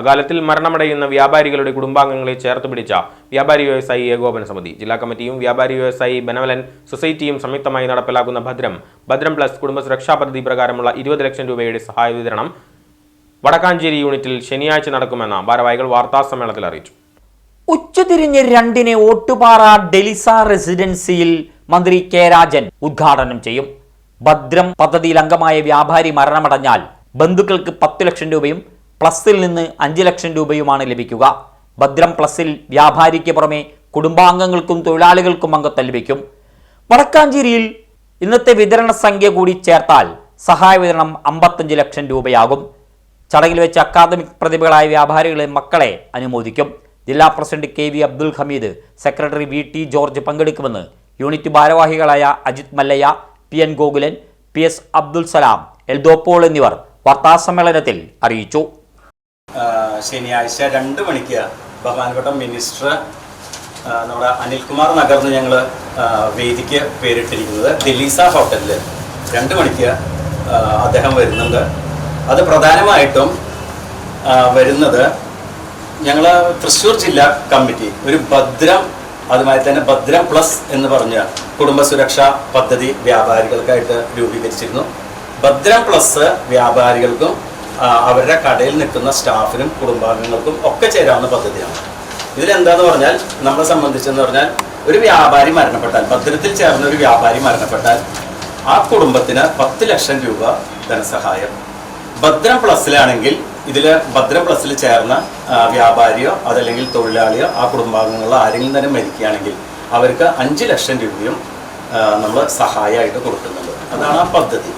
അകാലത്തിൽ മരണമടയുന്ന വ്യാപാരികളുടെ കുടുംബാംഗങ്ങളെ ചേർത്ത് പിടിച്ച വ്യാപാരി വ്യവസായി ഏകോപന സമിതി. ജില്ലാ കമ്മിറ്റിയും വ്യാപാരി വ്യവസായി ബെനവലൻ സൊസൈറ്റിയും സംയുക്തമായി നടപ്പിലാക്കുന്ന ഭദ്രം ഭദ്രം പ്ലസ് കുടുംബസുരക്ഷാ പദ്ധതി പ്രകാരമുള്ള ഇരുപത് ലക്ഷം രൂപയുടെ സഹായ വിതരണം വടക്കാഞ്ചേരി യൂണിറ്റിൽ ശനിയാഴ്ച നടക്കുമെന്ന് ഭാരവാഹികൾ വാർത്താസമ്മേളനത്തിൽ അറിയിച്ചു. ഉച്ചതിരിഞ്ഞ് രണ്ടിന് ഓട്ടുപാറ ഡെലിസ റെസിഡൻസിയിൽ മന്ത്രി കെ രാജൻ ഉദ്ഘാടനം ചെയ്യും. ഭദ്രം പദ്ധതിയിൽ അംഗമായ വ്യാപാരി മരണമടഞ്ഞാൽ ബന്ധുക്കൾക്ക് പത്തു ലക്ഷം രൂപയും പ്ലസിൽ നിന്ന് അഞ്ച് ലക്ഷം രൂപയുമാണ് ലഭിക്കുക. ഭദ്രം പ്ലസിൽ വ്യാപാരിക്ക് പുറമെ കുടുംബാംഗങ്ങൾക്കും തൊഴിലാളികൾക്കും അംഗത്വം ലഭിക്കും. വടക്കാഞ്ചേരിയിൽ ഇന്നത്തെ വിതരണ സംഖ്യ കൂടി ചേർത്താൽ സഹായ വിതരണം അമ്പത്തഞ്ച് ലക്ഷം രൂപയാകും. ചടങ്ങിൽ വെച്ച് അക്കാദമിക് പ്രതിഭകളായ വ്യാപാരികളെ മക്കളെ അനുമോദിക്കും. ജില്ലാ president K V Abdul Hameed secretary V T George പങ്കെടുക്കുമെന്ന് യൂണിറ്റ് ഭാരവാഹികളായ Ajith Mallayya P N Gokulan P S Abdul Salam Eldo Paul എന്നിവർ വാർത്താസമ്മേളനത്തിൽ അറിയിച്ചു. ശനിയാഴ്ച രണ്ട് മണിക്ക് ബഹുമാനപ്പെട്ട മിനിസ്റ്റർ നമ്മുടെ അനിൽകുമാർ നഗറിന് ഞങ്ങൾ വേദിക്ക് പേരിട്ടിരിക്കുന്നത് ദലീസ ഹോട്ടലിൽ രണ്ട് മണിക്ക് അദ്ദേഹം വരുന്നുണ്ട്. അത് പ്രധാനമായിട്ടും വരുന്നത് ഞങ്ങൾ തൃശ്ശൂർ ജില്ലാ കമ്മിറ്റി ഒരു ഭദ്രം അതുമായി തന്നെ ഭദ്രം പ്ലസ് എന്ന് പറഞ്ഞ കുടുംബ സുരക്ഷാ പദ്ധതി വ്യാപാരികൾക്കായിട്ട് രൂപീകരിച്ചിരുന്നു. ഭദ്രം പ്ലസ് വ്യാപാരികൾക്കും അവരുടെ കടയിൽ നിൽക്കുന്ന സ്റ്റാഫിനും കുടുംബാംഗങ്ങൾക്കും ഒക്കെ ചേരാവുന്ന പദ്ധതിയാണ്. ഇതിലെന്താന്ന് പറഞ്ഞാൽ നമ്മളെ സംബന്ധിച്ചെന്ന് പറഞ്ഞാൽ ഒരു വ്യാപാരി മരണപ്പെട്ടാൽ ഭദ്രത്തിൽ ചേർന്ന ഒരു വ്യാപാരി മരണപ്പെട്ടാൽ ആ കുടുംബത്തിന് പത്ത് ലക്ഷം രൂപ ധനസഹായം. ഭദ്രം പ്ലസിലാണെങ്കിൽ ഇതിൽ ഭദ്രം പ്ലസ്സിൽ ചേർന്ന വ്യാപാരിയോ അതല്ലെങ്കിൽ തൊഴിലാളിയോ ആ കുടുംബാംഗങ്ങളോ ആരെങ്കിലും തന്നെ മരിക്കുകയാണെങ്കിൽ അവർക്ക് അഞ്ച് ലക്ഷം രൂപയും നമ്മൾ സഹായമായിട്ട് കൊടുക്കുന്നുണ്ട്. അതാണ് ആ പദ്ധതി.